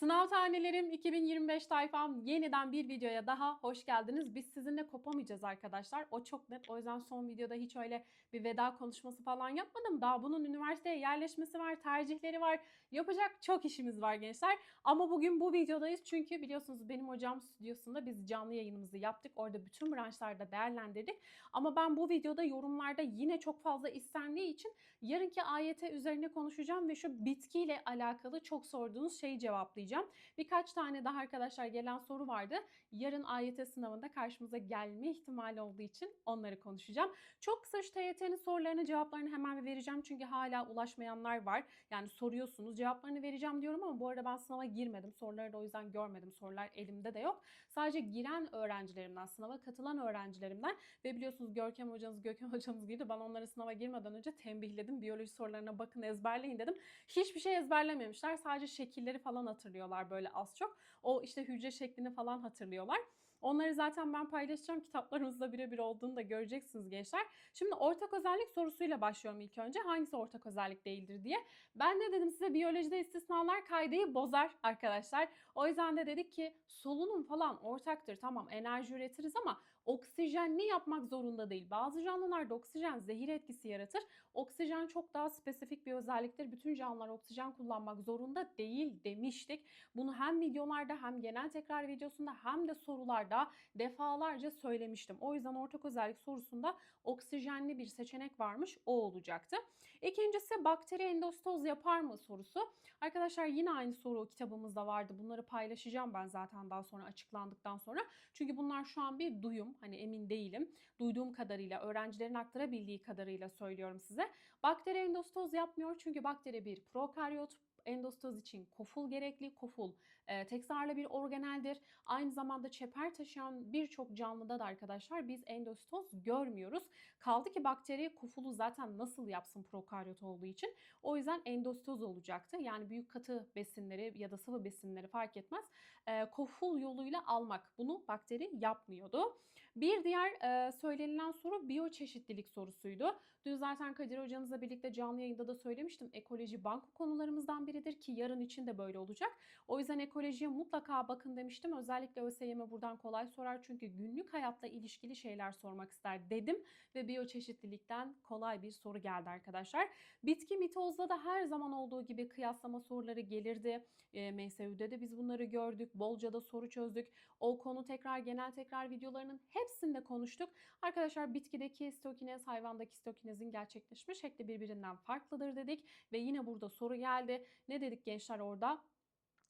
Sınav tanelerim 2025 tayfam yeniden bir videoya daha hoş geldiniz. Biz sizinle kopamayacağız arkadaşlar. O çok net. O yüzden son videoda hiç öyle bir veda konuşması falan yapmadım. Daha bunun üniversiteye yerleşmesi var, tercihleri var. Yapacak çok işimiz var gençler. Ama bugün bu videodayız çünkü biliyorsunuz benim hocam stüdyosunda biz canlı yayınımızı yaptık. Orada bütün branşlarda değerlendirdik. Ama ben bu videoda yorumlarda yine çok fazla istendiği için yarınki AYT üzerine konuşacağım ve şu bitkiyle alakalı çok sorduğunuz şeyi cevaplayacağım. Birkaç tane daha arkadaşlar gelen soru vardı. Yarın AYT sınavında karşımıza gelme ihtimali olduğu için onları konuşacağım. Çok kısa şu TYT'nin sorularını cevaplarını hemen vereceğim. Çünkü hala ulaşmayanlar var. Yani soruyorsunuz cevaplarını vereceğim diyorum ama bu arada ben sınava girmedim. Soruları da o yüzden görmedim. Sorular elimde de yok. Sadece giren öğrencilerimden, sınava katılan öğrencilerimden ve biliyorsunuz Görkem hocanız, Gökhan hocamız gibi ben onları sınava girmeden önce tembihledim. Biyoloji sorularına bakın ezberleyin dedim. Hiçbir şey ezberlememişler. Sadece şekilleri falan hatırlıyorlar böyle az çok. O işte hücre şeklini falan hatırlıyorlar. Onları zaten ben paylaşacağım. Kitaplarımızda birebir olduğunu da göreceksiniz gençler. Şimdi ortak özellik sorusuyla başlıyorum ilk önce. Hangisi ortak özellik değildir diye. Ben de dedim size biyolojide istisnalar kaydeyi bozar arkadaşlar. O yüzden de dedik ki solunum falan ortaktır. Tamam enerji üretiriz ama oksijenli yapmak zorunda değil. Bazı canlılarda oksijen zehir etkisi yaratır. Oksijen çok daha spesifik bir özelliktir. Bütün canlılar oksijen kullanmak zorunda değil demiştik. Bunu hem videolarda hem genel tekrar videosunda hem de sorularda defalarca söylemiştim. O yüzden ortak özellik sorusunda oksijenli bir seçenek varmış. O olacaktı. İkincisi bakteri endostoz yapar mı sorusu. Arkadaşlar yine aynı soru kitabımızda vardı. Bunları paylaşacağım ben zaten daha sonra açıklandıktan sonra. Çünkü bunlar şu an bir duyum. Hani emin değilim. Duyduğum kadarıyla, öğrencilerin aktarabildiği kadarıyla söylüyorum size. Bakteri endostoz yapmıyor çünkü bakteri bir prokaryot, endostoz için koful gerekli. Koful e, tek zararlı bir organeldir. Aynı zamanda çeper taşıyan birçok canlıda da arkadaşlar biz endostoz görmüyoruz. Kaldı ki bakteri kofulu zaten nasıl yapsın prokaryot olduğu için. O yüzden endostoz olacaktı. Yani büyük katı besinleri ya da sıvı besinleri fark etmez. E, koful yoluyla almak. Bunu bakteri yapmıyordu. Bir diğer e, söylenilen soru biyoçeşitlilik sorusuydu. Dün zaten Kadir hocamızla birlikte canlı yayında da söylemiştim. Ekoloji banko konularımızdan biridir ki yarın için de böyle olacak. O yüzden ekolojiye mutlaka bakın demiştim. Özellikle ÖSYM buradan kolay sorar çünkü günlük hayatla ilişkili şeyler sormak ister dedim ve biyoçeşitlilikten kolay bir soru geldi arkadaşlar. Bitki mitozda da her zaman olduğu gibi kıyaslama soruları gelirdi. E, MSÜ'de de biz bunları gördük. Bolca da soru çözdük. O konu tekrar genel tekrar videolarının hepsinde konuştuk. Arkadaşlar bitkideki stokinez, hayvandaki stokinezin gerçekleşme şekli birbirinden farklıdır dedik ve yine burada soru geldi. Ne dedik gençler orada?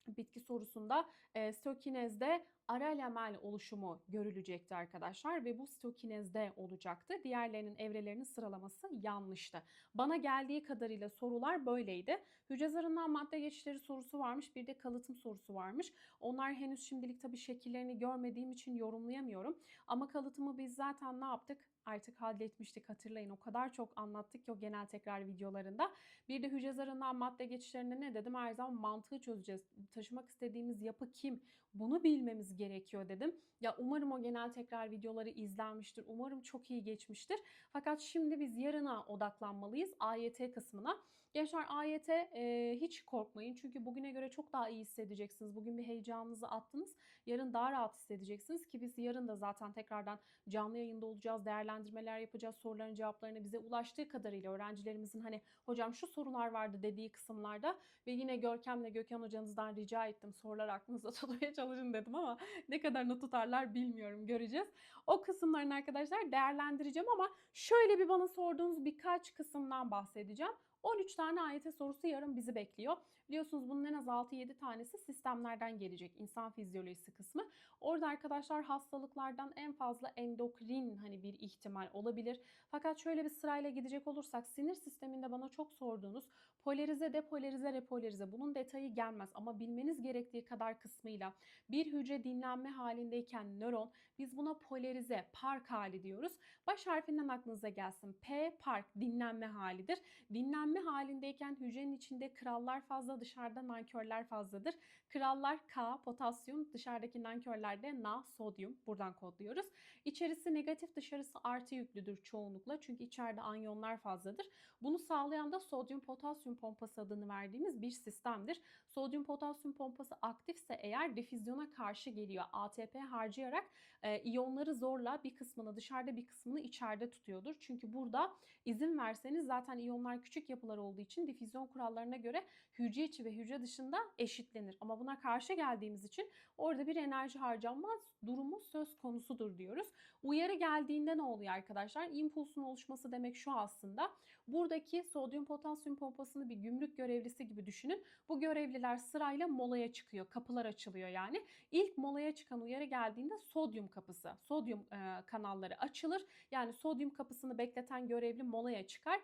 Bitki sorusunda e, stokinezde ara lamel oluşumu görülecekti arkadaşlar ve bu stokinezde olacaktı. Diğerlerinin evrelerinin sıralaması yanlıştı. Bana geldiği kadarıyla sorular böyleydi. Hücre zarından madde geçişleri sorusu varmış, bir de kalıtım sorusu varmış. Onlar henüz şimdilik tabii şekillerini görmediğim için yorumlayamıyorum. Ama kalıtımı biz zaten ne yaptık? Artık halletmiştik hatırlayın. O kadar çok anlattık ki o genel tekrar videolarında. Bir de hücre zarından madde geçişlerinde ne dedim? Her zaman mantığı çözeceğiz. Taşımak istediğimiz yapı kim? Bunu bilmemiz gerekiyor dedim. Ya umarım o genel tekrar videoları izlenmiştir. Umarım çok iyi geçmiştir. Fakat şimdi biz yarına odaklanmalıyız. AYT kısmına. Gençler AYT e, hiç korkmayın. Çünkü bugüne göre çok daha iyi hissedeceksiniz. Bugün bir heyecanınızı attınız. Yarın daha rahat hissedeceksiniz ki biz yarın da zaten tekrardan canlı yayında olacağız. Değerlendirmeler yapacağız. Soruların cevaplarını bize ulaştığı kadarıyla öğrencilerimizin hani hocam şu sorular vardı dediği kısımlarda ve yine Görkem'le Gökhan hocanızdan rica ettim. Sorular aklınızda tutmaya çalışın dedim ama ne kadarını tutarlar bilmiyorum. Göreceğiz. O kısımlarını arkadaşlar değerlendireceğim ama şöyle bir bana sorduğunuz birkaç kısımdan bahsedeceğim. 13 tane AYT sorusu yarın bizi bekliyor. Biliyorsunuz bunun en az 6-7 tanesi sistemlerden gelecek. İnsan fizyolojisi kısmı. Orada arkadaşlar hastalıklardan en fazla endokrin hani bir ihtimal olabilir. Fakat şöyle bir sırayla gidecek olursak sinir sisteminde bana çok sorduğunuz polarize, depolarize, repolarize bunun detayı gelmez ama bilmeniz gerektiği kadar kısmıyla bir hücre dinlenme halindeyken nöron biz buna polarize, park hali diyoruz. Baş harfinden aklınıza gelsin. P park dinlenme halidir. Dinlenme halindeyken hücrenin içinde krallar fazladır dışarıda nankörler fazladır. Krallar K, potasyum, dışarıdaki nankörler de Na, sodyum. Buradan kodluyoruz. İçerisi negatif, dışarısı artı yüklüdür çoğunlukla. Çünkü içeride anyonlar fazladır. Bunu sağlayan da sodyum potasyum pompası adını verdiğimiz bir sistemdir. Sodyum potasyum pompası aktifse eğer difüzyona karşı geliyor. ATP harcayarak e, iyonları zorla bir kısmını dışarıda bir kısmını içeride tutuyordur. Çünkü burada izin verseniz zaten iyonlar küçük yapılar olduğu için difüzyon kurallarına göre hücre içi ve hücre dışında eşitlenir. Ama buna karşı geldiğimiz için orada bir enerji harcanma durumu söz konusudur diyoruz. Uyarı geldiğinde ne oluyor arkadaşlar? İmpulsun oluşması demek şu aslında. Buradaki sodyum potasyum pompasını bir gümrük görevlisi gibi düşünün. Bu görevliler sırayla molaya çıkıyor. Kapılar açılıyor yani. İlk molaya çıkan uyarı geldiğinde sodyum kapısı, sodyum kanalları açılır. Yani sodyum kapısını bekleten görevli molaya çıkar.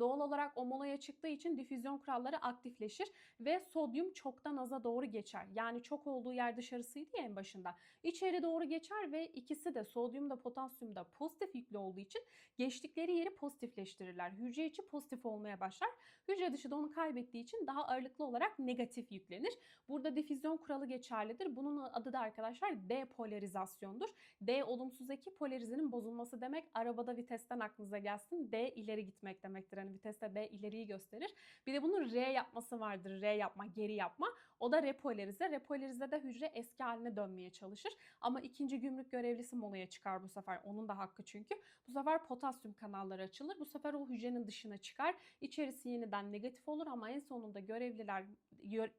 Doğal olarak o molaya çıktığı için difüzyon kuralları aktifleşir ve sodyum çoktan aza doğru geçer. Yani çok olduğu yer dışarısıydı ya en başında. İçeri doğru geçer ve ikisi de sodyum da potasyum da pozitif yüklü olduğu için geçtikleri yeri pozitifleştirirler. Hücre içi pozitif olmaya başlar. Hücre dışı da onu kaybettiği için daha ağırlıklı olarak negatif yüklenir. Burada difüzyon kuralı geçerlidir. Bunun adı da arkadaşlar depolarizasyondur. D olumsuz eki polarizinin bozulması demek. Arabada vitesten aklınıza gelsin. D ileri gitmek demektir. Hani viteste B ileriyi gösterir. Bir de bunun R yapması vardır. R yapma, geri yapma. O da repolarize. Repolarize de hücre eski haline dönmeye çalışır. Ama ikinci gümrük görevlisi molaya çıkar bu sefer. Onun da hakkı çünkü. Bu sefer potasyum kanalları açılır. Bu sefer o hücrenin dışına çıkar. İçerisi yeniden negatif olur ama en sonunda görevliler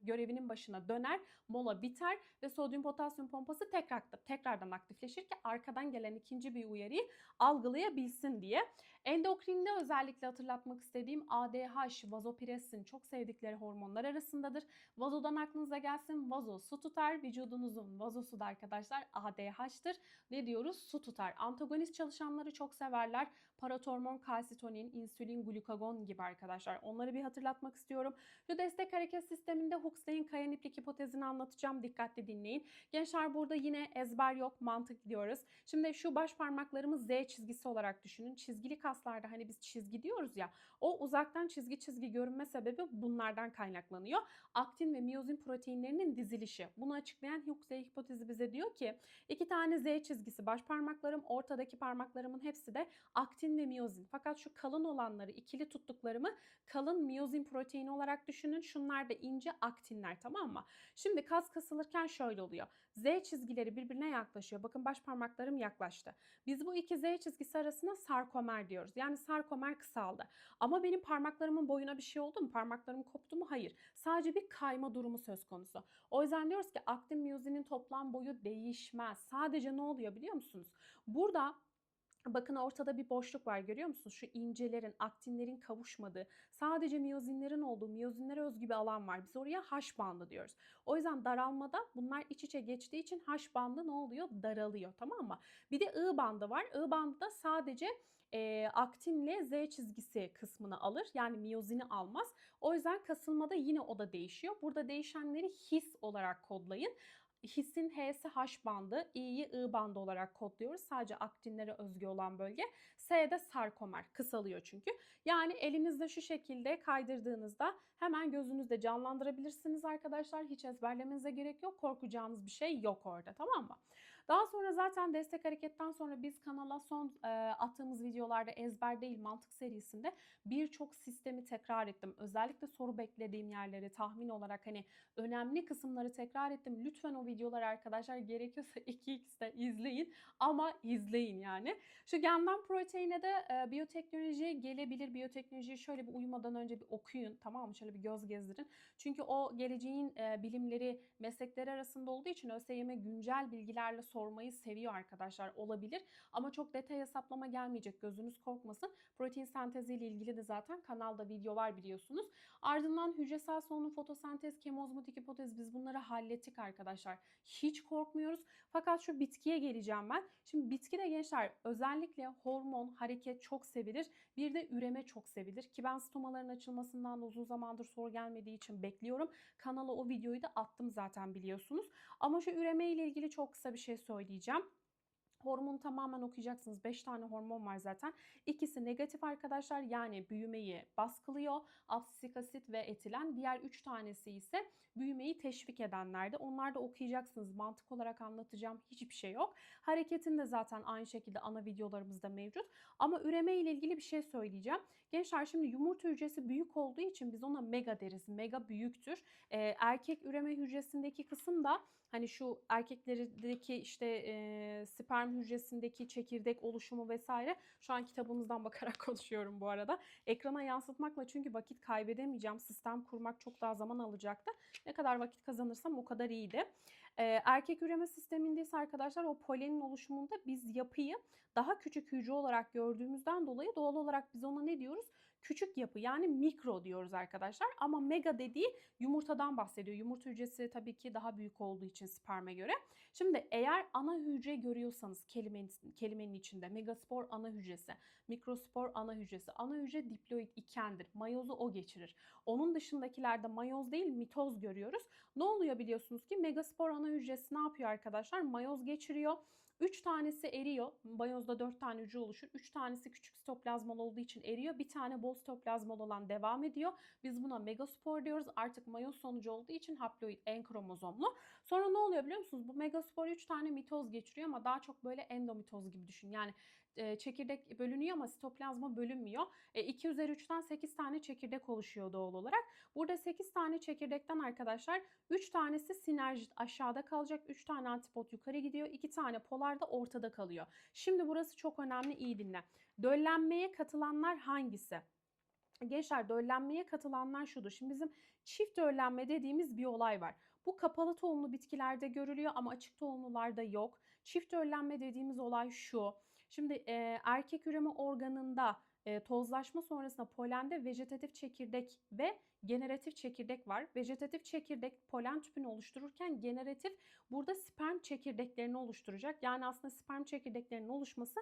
görevinin başına döner. Mola biter ve sodyum potasyum pompası tekrar tekrardan aktifleşir ki arkadan gelen ikinci bir uyarıyı algılayabilsin diye. Endokrinde özellikle hatırlatmak istediğim ADH, vazopresin çok sevdikleri hormonlar arasındadır. Vazodan aklınıza gelsin. Vazo su tutar. Vücudunuzun vazosu da arkadaşlar ADH'tır. Ne diyoruz? Su tutar. Antagonist çalışanları çok severler. Paratormon, kalsitonin, insülin, glukagon gibi arkadaşlar. Onları bir hatırlatmak istiyorum. Şu destek hareket sisteminde Huxley'in kayan iplik hipotezini anlatacağım. Dikkatli dinleyin. Gençler burada yine ezber yok, mantık diyoruz. Şimdi şu baş parmaklarımız Z çizgisi olarak düşünün. Çizgili kaslarda hani biz çizgi diyoruz ya. O uzaktan çizgi çizgi görünme sebebi bunlardan kaynaklanıyor. Aktin ve miyozin proteinlerinin dizilişi. Bunu açıklayan Huxley hipotezi bize diyor ki iki tane Z çizgisi baş parmaklarım, ortadaki parmaklarımın hepsi de aktin ve miyozin. Fakat şu kalın olanları ikili tuttuklarımı kalın miyozin proteini olarak düşünün. Şunlar da ince aktinler tamam mı? Şimdi kas kasılırken şöyle oluyor. Z çizgileri birbirine yaklaşıyor. Bakın baş parmaklarım yaklaştı. Biz bu iki Z çizgisi arasına sarkomer diyoruz. Yani sarkomer kısaldı. Ama benim parmaklarımın boyuna bir şey oldu mu? Parmaklarım koptu mu? Hayır. Sadece bir kayma durumu söz konusu. O yüzden diyoruz ki aktin miyozinin toplam boyu değişmez. Sadece ne oluyor biliyor musunuz? Burada Bakın ortada bir boşluk var görüyor musunuz? Şu incelerin, aktinlerin kavuşmadığı, sadece miyozinlerin olduğu, miyozinlere özgü bir alan var. Biz oraya H bandı diyoruz. O yüzden daralmada bunlar iç içe geçtiği için H bandı ne oluyor? Daralıyor tamam mı? Bir de I bandı var. I bandı da sadece e, aktinle Z çizgisi kısmını alır. Yani miyozini almaz. O yüzden kasılmada yine o da değişiyor. Burada değişenleri his olarak kodlayın. Hissin H'si H bandı, I'yi I bandı olarak kodluyoruz. Sadece aktinlere özgü olan bölge. S'de sarkomer, kısalıyor çünkü. Yani elinizde şu şekilde kaydırdığınızda hemen gözünüzde canlandırabilirsiniz arkadaşlar. Hiç ezberlemenize gerek yok. Korkacağınız bir şey yok orada tamam mı? Daha sonra zaten destek hareketten sonra biz kanala son e, attığımız videolarda ezber değil mantık serisinde birçok sistemi tekrar ettim. Özellikle soru beklediğim yerleri tahmin olarak hani önemli kısımları tekrar ettim. Lütfen o videoları arkadaşlar gerekiyorsa 2x'de izleyin ama izleyin yani. Şu genden proteine de e, biyoteknoloji gelebilir. Biyoteknolojiyi şöyle bir uyumadan önce bir okuyun tamam mı? Şöyle bir göz gezdirin. Çünkü o geleceğin e, bilimleri meslekleri arasında olduğu için ÖSYM güncel bilgilerle sormayı seviyor arkadaşlar olabilir. Ama çok detay hesaplama gelmeyecek gözünüz korkmasın. Protein senteziyle ilgili de zaten kanalda video var biliyorsunuz. Ardından hücresel solunum fotosentez, kemozmotik hipotez biz bunları hallettik arkadaşlar. Hiç korkmuyoruz. Fakat şu bitkiye geleceğim ben. Şimdi bitki de gençler özellikle hormon, hareket çok sevilir. Bir de üreme çok sevilir. Ki ben stomaların açılmasından uzun zamandır soru gelmediği için bekliyorum. Kanala o videoyu da attım zaten biliyorsunuz. Ama şu üreme ile ilgili çok kısa bir şey söyleyeceğim Hormonu tamamen okuyacaksınız. 5 tane hormon var zaten. İkisi negatif arkadaşlar yani büyümeyi baskılıyor. Absisik asit ve etilen. Diğer 3 tanesi ise büyümeyi teşvik edenlerde. Onlar da okuyacaksınız. Mantık olarak anlatacağım hiçbir şey yok. Hareketin de zaten aynı şekilde ana videolarımızda mevcut. Ama üreme ile ilgili bir şey söyleyeceğim. Gençler şimdi yumurta hücresi büyük olduğu için biz ona mega deriz. Mega büyüktür. Ee, erkek üreme hücresindeki kısım da hani şu erkeklerdeki işte e, sperm hücresindeki çekirdek oluşumu vesaire şu an kitabımızdan bakarak konuşuyorum bu arada. Ekrana yansıtmakla çünkü vakit kaybedemeyeceğim. Sistem kurmak çok daha zaman alacaktı. Ne kadar vakit kazanırsam o kadar iyiydi. Ee, erkek üreme sisteminde ise arkadaşlar o polenin oluşumunda biz yapıyı daha küçük hücre olarak gördüğümüzden dolayı doğal olarak biz ona ne diyoruz? Küçük yapı yani mikro diyoruz arkadaşlar. Ama mega dediği yumurtadan bahsediyor. Yumurta hücresi tabii ki daha büyük olduğu için sperme göre. Şimdi eğer ana hücre görüyorsanız kelimenin, kelimenin içinde megaspor ana hücresi, mikrospor ana hücresi, ana hücre diploid ikendir. Mayozu o geçirir. Onun dışındakilerde mayoz değil mitoz görüyoruz. Ne oluyor biliyorsunuz ki megaspor ana hücresi ne yapıyor arkadaşlar? Mayoz geçiriyor. 3 tanesi eriyor. Mayozda 4 tane hücre oluşur. 3 tanesi küçük sitoplazmalı olduğu için eriyor. Bir tane bol sitoplazmalı olan devam ediyor. Biz buna megaspor diyoruz. Artık mayoz sonucu olduğu için haploid en kromozomlu. Sonra ne oluyor biliyor musunuz? Bu megaspor 3 tane mitoz geçiriyor ama daha çok böyle endomitoz gibi düşün. Yani çekirdek bölünüyor ama sitoplazma bölünmüyor. E, 2 üzeri 3'ten 8 tane çekirdek oluşuyor doğal olarak. Burada 8 tane çekirdekten arkadaşlar 3 tanesi sinerjit aşağıda kalacak. 3 tane antipot yukarı gidiyor. 2 tane polar da ortada kalıyor. Şimdi burası çok önemli iyi dinle. Döllenmeye katılanlar hangisi? Gençler döllenmeye katılanlar şudur. Şimdi bizim çift döllenme dediğimiz bir olay var. Bu kapalı tohumlu bitkilerde görülüyor ama açık tohumlularda yok. Çift döllenme dediğimiz olay şu. Şimdi e, erkek üreme organında e, tozlaşma sonrasında polende vejetatif çekirdek ve generatif çekirdek var. Vejetatif çekirdek polen tüpünü oluştururken generatif burada sperm çekirdeklerini oluşturacak. Yani aslında sperm çekirdeklerinin oluşması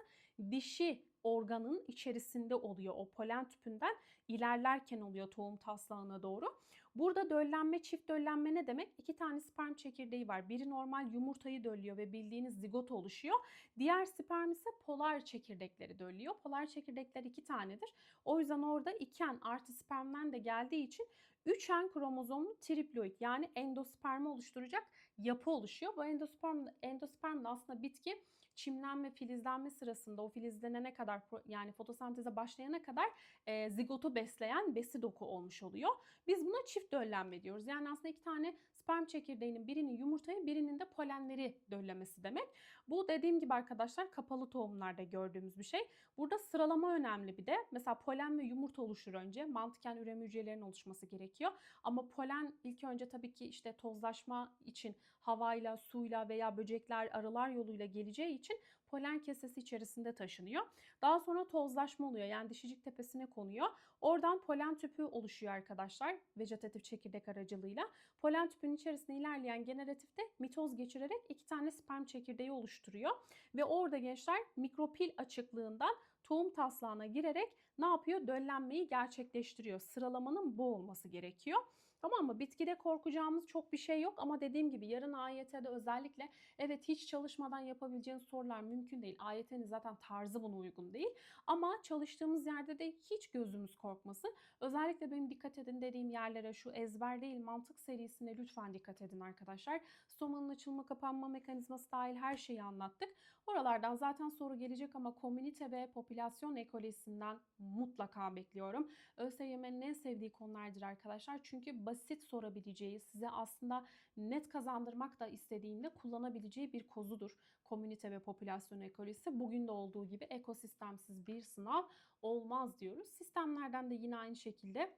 dişi organın içerisinde oluyor. O polen tüpünden ilerlerken oluyor tohum taslağına doğru. Burada döllenme, çift döllenme ne demek? İki tane sperm çekirdeği var. Biri normal yumurtayı döllüyor ve bildiğiniz zigot oluşuyor. Diğer sperm ise polar çekirdekleri döllüyor. Polar çekirdekler iki tanedir. O yüzden orada iken artı spermden de geldiği için 3N kromozomlu triploid yani endospermi oluşturacak yapı oluşuyor. Bu endosperm, endosperm de aslında bitki çimlenme, filizlenme sırasında o filizlenene kadar yani fotosenteze başlayana kadar e, zigotu besleyen besi doku olmuş oluyor. Biz buna çift döllenme diyoruz. Yani aslında iki tane sperm çekirdeğinin birinin yumurtayı birinin de polenleri döllemesi demek. Bu dediğim gibi arkadaşlar kapalı tohumlarda gördüğümüz bir şey. Burada sıralama önemli bir de. Mesela polen ve yumurta oluşur önce. Mantıken üreme hücrelerinin oluşması gerekiyor. Ama polen ilk önce tabii ki işte tozlaşma için havayla, suyla veya böcekler, arılar yoluyla geleceği için polen kesesi içerisinde taşınıyor. Daha sonra tozlaşma oluyor. Yani dişicik tepesine konuyor. Oradan polen tüpü oluşuyor arkadaşlar. Vejetatif çekirdek aracılığıyla. Polen tüpünün içerisinde ilerleyen generatifte mitoz geçirerek iki tane sperm çekirdeği oluşturuyor. Ve orada gençler mikropil açıklığından tohum taslağına girerek ne yapıyor? Döllenmeyi gerçekleştiriyor. Sıralamanın bu olması gerekiyor. Tamam mı? Bitkide korkacağımız çok bir şey yok ama dediğim gibi yarın AYT'de özellikle evet hiç çalışmadan yapabileceğiniz sorular mümkün değil. AYT'nin zaten tarzı buna uygun değil. Ama çalıştığımız yerde de hiç gözümüz korkmasın. Özellikle benim dikkat edin dediğim yerlere şu ezber değil mantık serisine lütfen dikkat edin arkadaşlar. Stomanın açılma kapanma mekanizması dahil her şeyi anlattık. Oralardan zaten soru gelecek ama komünite ve popülasyon ekolojisinden mutlaka bekliyorum. ÖSYM'nin en sevdiği konulardır arkadaşlar. Çünkü basit sorabileceği, size aslında net kazandırmak da istediğinde kullanabileceği bir kozudur. Komünite ve popülasyon ekolojisi. Bugün de olduğu gibi ekosistemsiz bir sınav olmaz diyoruz. Sistemlerden de yine aynı şekilde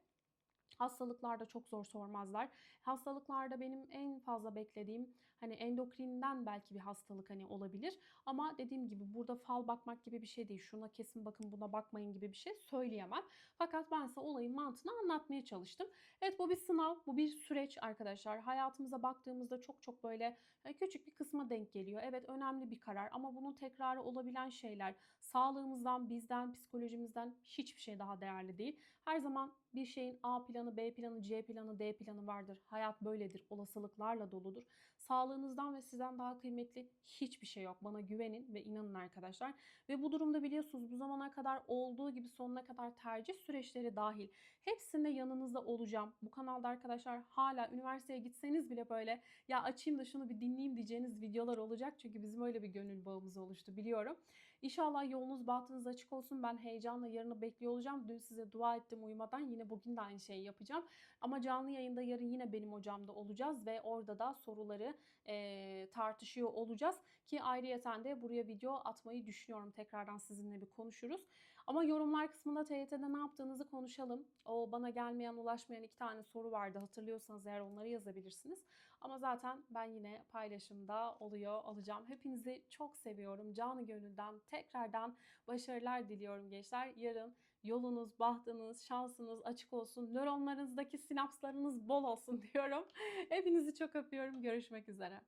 Hastalıklarda çok zor sormazlar. Hastalıklarda benim en fazla beklediğim hani endokrinden belki bir hastalık hani olabilir. Ama dediğim gibi burada fal bakmak gibi bir şey değil. Şuna kesin bakın buna bakmayın gibi bir şey söyleyemem. Fakat ben size olayın mantığını anlatmaya çalıştım. Evet bu bir sınav, bu bir süreç arkadaşlar. Hayatımıza baktığımızda çok çok böyle küçük bir kısma denk geliyor. Evet önemli bir karar ama bunun tekrarı olabilen şeyler sağlığımızdan, bizden, psikolojimizden hiçbir şey daha değerli değil. Her zaman bir şeyin A planı B planı, C planı, D planı vardır. Hayat böyledir. Olasılıklarla doludur. Sağlığınızdan ve sizden daha kıymetli hiçbir şey yok. Bana güvenin ve inanın arkadaşlar. Ve bu durumda biliyorsunuz bu zamana kadar olduğu gibi sonuna kadar tercih süreçleri dahil hepsinde yanınızda olacağım. Bu kanalda arkadaşlar hala üniversiteye gitseniz bile böyle ya açayım da şunu bir dinleyeyim diyeceğiniz videolar olacak. Çünkü bizim öyle bir gönül bağımız oluştu biliyorum. İnşallah yolunuz bahtınız açık olsun. Ben heyecanla yarını bekliyor olacağım. Dün size dua ettim uyumadan. Yine bugün de aynı şeyi yapacağım. Ama canlı yayında yarın yine benim hocamda olacağız ve orada da soruları e, tartışıyor olacağız. Ki ayrıyeten de buraya video atmayı düşünüyorum. Tekrardan sizinle bir konuşuruz. Ama yorumlar kısmında TYT'de ne yaptığınızı konuşalım. O bana gelmeyen, ulaşmayan iki tane soru vardı. Hatırlıyorsanız eğer onları yazabilirsiniz. Ama zaten ben yine paylaşımda oluyor olacağım. Hepinizi çok seviyorum. Canı gönülden tekrardan başarılar diliyorum gençler. Yarın yolunuz, bahtınız, şansınız açık olsun. Nöronlarınızdaki sinapslarınız bol olsun diyorum. Hepinizi çok öpüyorum. Görüşmek üzere.